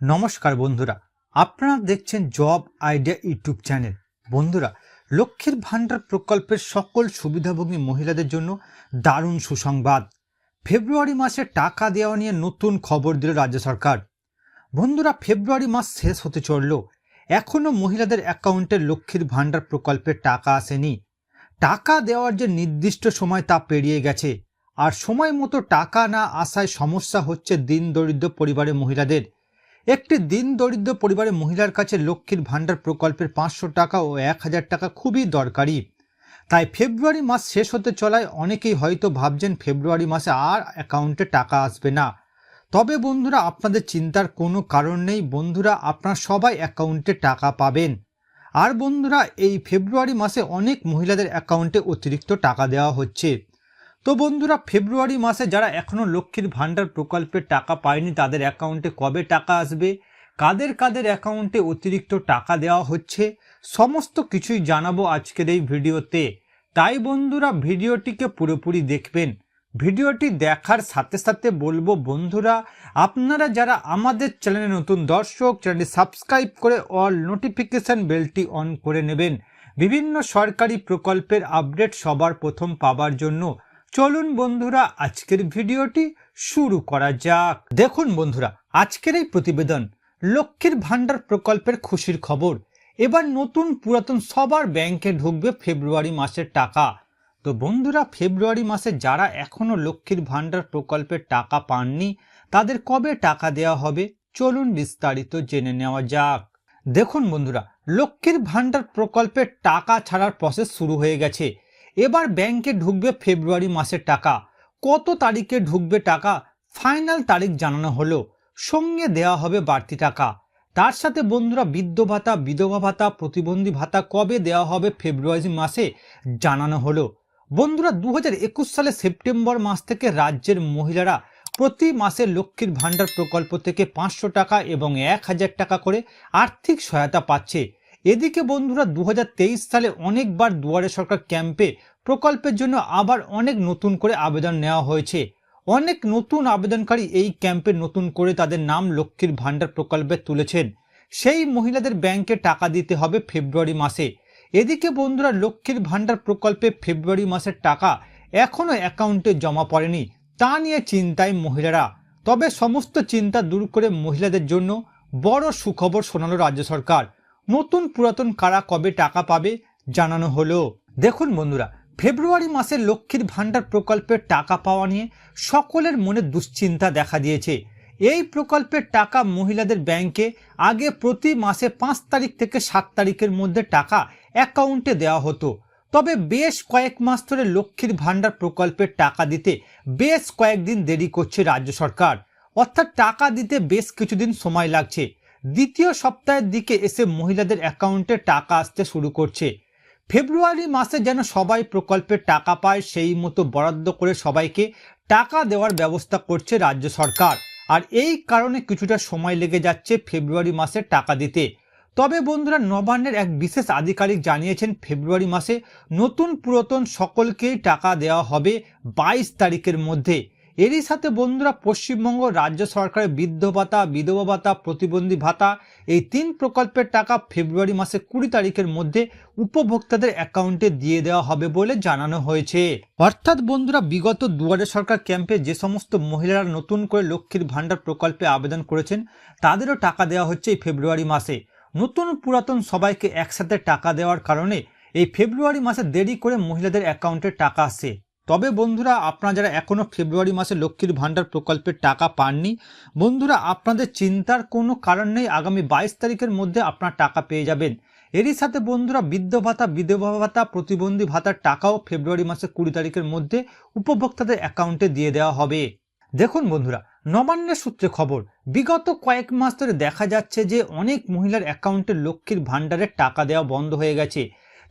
নমস্কার বন্ধুরা, আপনারা দেখছেন জব আইডিয়া ইউটিউব চ্যানেল। বন্ধুরা, লক্ষ্মীর ভাণ্ডার প্রকল্পের সকল সুবিধাভোগী মহিলাদের জন্য দারুণ সুসংবাদ। ফেব্রুয়ারি মাসে টাকা দেওয়া নিয়ে নতুন খবর দিল রাজ্য সরকার। বন্ধুরা, ফেব্রুয়ারি মাস শেষ হতে চলল। এখনও মহিলাদের অ্যাকাউন্টে লক্ষ্মীর ভাণ্ডার প্রকল্পের টাকা আসেনি। টাকা দেওয়ার যে নির্দিষ্ট সময় তা পেরিয়ে গেছে। আর সময় মতো টাকা না আসায় সমস্যা হচ্ছে দিন দরিদ্র পরিবারের মহিলাদের। একটি দিন দরিদ্র পরিবারের মহিলার কাছে লক্ষ্মীর ভাণ্ডার প্রকল্পের পাঁচশো টাকা ও এক হাজার টাকা খুবই দরকারি। তাই ফেব্রুয়ারি মাস শেষ হতে চলায় অনেকেই হয়তো ভাবছেন ফেব্রুয়ারি মাসে আর অ্যাকাউন্টে টাকা আসবে না। তবে বন্ধুরা, আপনাদের চিন্তার কোনো কারণ নেই। বন্ধুরা, আপনারা সবাই অ্যাকাউন্টে টাকা পাবেন। আর বন্ধুরা, এই ফেব্রুয়ারি মাসে অনেক মহিলাদের অ্যাকাউন্টে অতিরিক্ত টাকা দেওয়া হচ্ছে। তো বন্ধুরা, ফেব্রুয়ারি মাসে যারা এখনও লক্ষ্মীর ভাণ্ডার প্রকল্পের টাকা পায়নি, তাদের অ্যাকাউন্টে কবে টাকা আসবে? কাদের কাদের অ্যাকাউন্টে অতিরিক্ত টাকা দেওয়া হচ্ছে? সমস্ত কিছুই জানাব আজকের এই ভিডিওতে। তাই বন্ধুরা, ভিডিওটিকে পুরোপুরি দেখবেন। ভিডিওটি দেখার সাথে সাথে বলব বন্ধুরা, আপনারা যারা আমাদের চ্যানেলে নতুন দর্শক, চ্যানেলটি সাবস্ক্রাইব করে অল নোটিফিকেশান বেলটি অন করে নেবেন। বিভিন্ন সরকারি প্রকল্পের আপডেট সবার প্রথম পাবার জন্য। চলুন বন্ধুরা, আজকের ভিডিওটি শুরু করা যাক। দেখুন বন্ধুরা, আজকের এই প্রতিবেদন লক্ষ্মীর ভাণ্ডার প্রকল্পের খুশির খবর। এবার নতুন পুরাতন সবার ব্যাংকে ঢুকবে ফেব্রুয়ারি মাসের টাকা। তো বন্ধুরা, ফেব্রুয়ারি মাসে যারা এখনও লক্ষ্মীর ভাণ্ডার প্রকল্পের টাকা পাননি, তাদের কবে টাকা দেওয়া হবে? চলুন বিস্তারিত জেনে নেওয়া যাক। দেখুন বন্ধুরা, লক্ষ্মীর ভাণ্ডার প্রকল্পের টাকা ছাড়ার প্রসেস শুরু হয়ে গেছে। এবার ব্যাংকে ঢুকবে ফেব্রুয়ারি মাসের টাকা। কত তারিখে ঢুকবে টাকা? ফাইনাল তারিখ জানানো হলো। সঙ্গে দেওয়া হবে বাড়তি টাকা। তার সাথে বন্ধুরা, বৃদ্ধ ভাতা, বিধবা ভাতা, প্রতিবন্ধী ভাতা কবে দেওয়া হবে ফেব্রুয়ারি মাসে জানানো হলো। বন্ধুরা দু হাজার একুশ সালে সেপ্টেম্বর মাস থেকে রাজ্যের মহিলারা প্রতি মাসে লক্ষ্মীর ভাণ্ডার প্রকল্প থেকে পাঁচশো টাকা এবং এক হাজার টাকা করে আর্থিক সহায়তা পাচ্ছে। এদিকে বন্ধুরা দু হাজার তেইশ সালে অনেকবার দুয়ারে সরকার ক্যাম্পে প্রকল্পের জন্য আবার অনেক নতুন করে আবেদন নেওয়া হয়েছে। অনেক নতুন আবেদনকারী এই ক্যাম্পে নতুন করে তাদের নাম লক্ষ্মীর ভাণ্ডার প্রকল্পে তুলেছেন। সেই মহিলাদের ব্যাংকে টাকা দিতে হবে ফেব্রুয়ারি মাসে। এদিকে বন্ধুরা লক্ষ্মীর ভাণ্ডার প্রকল্পে ফেব্রুয়ারি মাসের টাকা এখনও অ্যাকাউন্টে জমা পড়েনি। তা নিয়ে চিন্তায় মহিলারা। তবে সমস্ত চিন্তা দূর করে মহিলাদের জন্য বড় সুখবর শোনালো রাজ্য সরকার। নতুন পুরাতন কারা কবে টাকা পাবে জানানো হলো। দেখুন বন্ধুরা, ফেব্রুয়ারি মাসে লক্ষ্মীর ভাণ্ডার প্রকল্পের টাকা পাওয়া নিয়ে সকলের মনে দুশ্চিন্তা দেখা দিয়েছে। এই প্রকল্পের টাকা মহিলাদের ব্যাংকে আগে প্রতি মাসে পাঁচ তারিখ থেকে সাত তারিখের মধ্যে টাকা অ্যাকাউন্টে দেওয়া হতো। তবে বেশ কয়েক মাস ধরে লক্ষ্মীর ভাণ্ডার প্রকল্পের টাকা দিতে বেশ কয়েকদিন দেরি করছে রাজ্য সরকার। অর্থাৎ টাকা দিতে বেশ কিছুদিন সময় লাগছে। দ্বিতীয় সপ্তাহের দিকে এসে মহিলাদের অ্যাকাউন্টে টাকা আসতে শুরু করছে। ফেব্রুয়ারি মাসে যেন সবাই প্রকল্পের টাকা পায়, সেই মতো বরাদ্দ করে সবাইকে টাকা দেওয়ার ব্যবস্থা করছে রাজ্য সরকার। আর এই কারণে কিছুটা সময় লেগে যাচ্ছে ফেব্রুয়ারি মাসে টাকা দিতে। তবে বন্ধুরা, নবান্নের এক বিশেষ আধিকারিক জানিয়েছেন, ফেব্রুয়ারি মাসে নতুন পুরাতন সকলকেই টাকা দেওয়া হবে বাইশ তারিখের মধ্যে। এরই সাথে বন্ধুরা পশ্চিমবঙ্গ রাজ্য সরকারের বৃদ্ধ ভাতা, বিধবা ভাতা, প্রতিবন্ধী ভাতা, এই তিন প্রকল্পের টাকা ফেব্রুয়ারি মাসে কুড়ি তারিখের মধ্যে উপভোক্তাদের অ্যাকাউন্টে দিয়ে দেওয়া হবে বলে জানানো হয়েছে। অর্থাৎ বন্ধুরা, বিগত দুয়ারে সরকার ক্যাম্পে যে সমস্ত মহিলারা নতুন করে লক্ষ্মীর ভাণ্ডার প্রকল্পে আবেদন করেছেন, তাদেরও টাকা দেওয়া হচ্ছে এই ফেব্রুয়ারি মাসে। নতুন পুরাতন সবাইকে একসাথে টাকা দেওয়ার কারণে এই ফেব্রুয়ারি মাসে দেরি করে মহিলাদের অ্যাকাউন্টে টাকা আসে। তবে বন্ধুরা, আপনারা যারা এখনও ফেব্রুয়ারি মাসে লক্ষ্মীর ভাণ্ডার প্রকল্পের টাকা পাননি, বন্ধুরা, আপনাদের চিন্তার কোনো কারণ নেই, আগামী বাইশ তারিখের মধ্যে আপনার টাকা পেয়ে যাবেন। এরই সাথে বন্ধুরা, বৃদ্ধ ভাতা, বিধবা ভাতা, প্রতিবন্ধী ভাতার টাকাও ফেব্রুয়ারি মাসে কুড়ি তারিখের মধ্যে উপভোক্তাদের অ্যাকাউন্টে দিয়ে দেওয়া হবে। দেখুন বন্ধুরা নবান্নের সূত্রে খবর, বিগত কয়েক মাস ধরে দেখা যাচ্ছে যে অনেক মহিলার অ্যাকাউন্টে লক্ষ্মীর ভাণ্ডারের টাকা দেওয়া বন্ধ হয়ে গেছে।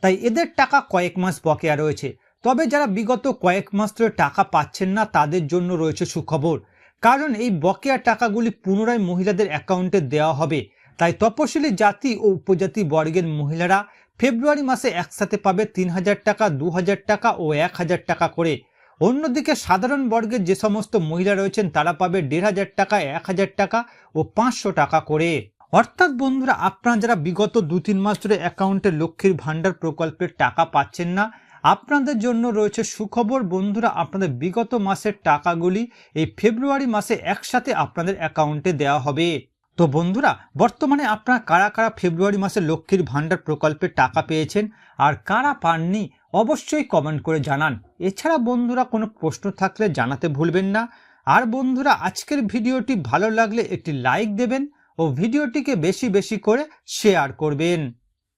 তাই এদের টাকা কয়েক মাস বকেয়া রয়েছে। তবে যারা বিগত কয়েক মাস ধরে টাকা পাচ্ছেন না, তাদের জন্য রয়েছে সুখবর। কারণ এই বকেয়া টাকাগুলি পুনরায় মহিলাদের অ্যাকাউন্টে দেওয়া হবে। তাই তপশিলি জাতি ও উপজাতি বর্গের মহিলারা ফেব্রুয়ারি মাসে একসাথে পাবে তিন হাজার টাকা, দু হাজার টাকা ও এক হাজার টাকা করে। অন্যদিকে সাধারণ বর্গের যে সমস্ত মহিলা রয়েছেন, তারা পাবে দেড় হাজার টাকা, এক হাজার টাকা ও পাঁচশো টাকা করে। অর্থাৎ বন্ধুরা, আপনারা যারা বিগত দু তিন মাস ধরে অ্যাকাউন্টে লক্ষ্মীর ভাণ্ডার প্রকল্পের টাকা পাচ্ছেন না আপনাদের জন্য রয়েছে সুখবর। বন্ধুরা, আপনাদের বিগত মাসের টাকাগুলি এই ফেব্রুয়ারি মাসে একসাথে আপনাদের অ্যাকাউন্টে দেওয়া হবে। তো বন্ধুরা, বর্তমানে আপনারা কারা কারা ফেব্রুয়ারি মাসে লক্ষ্মীর ভাণ্ডার প্রকল্পে টাকা পেয়েছেন আর কারা পাননি, অবশ্যই কমেন্ট করে জানান। এছাড়া বন্ধুরা, কোনো প্রশ্ন থাকলে জানাতে ভুলবেন না। আর বন্ধুরা, আজকের ভিডিওটি ভালো লাগলে একটি লাইক দেবেন ও ভিডিওটিকে বেশি বেশি করে শেয়ার করবেন।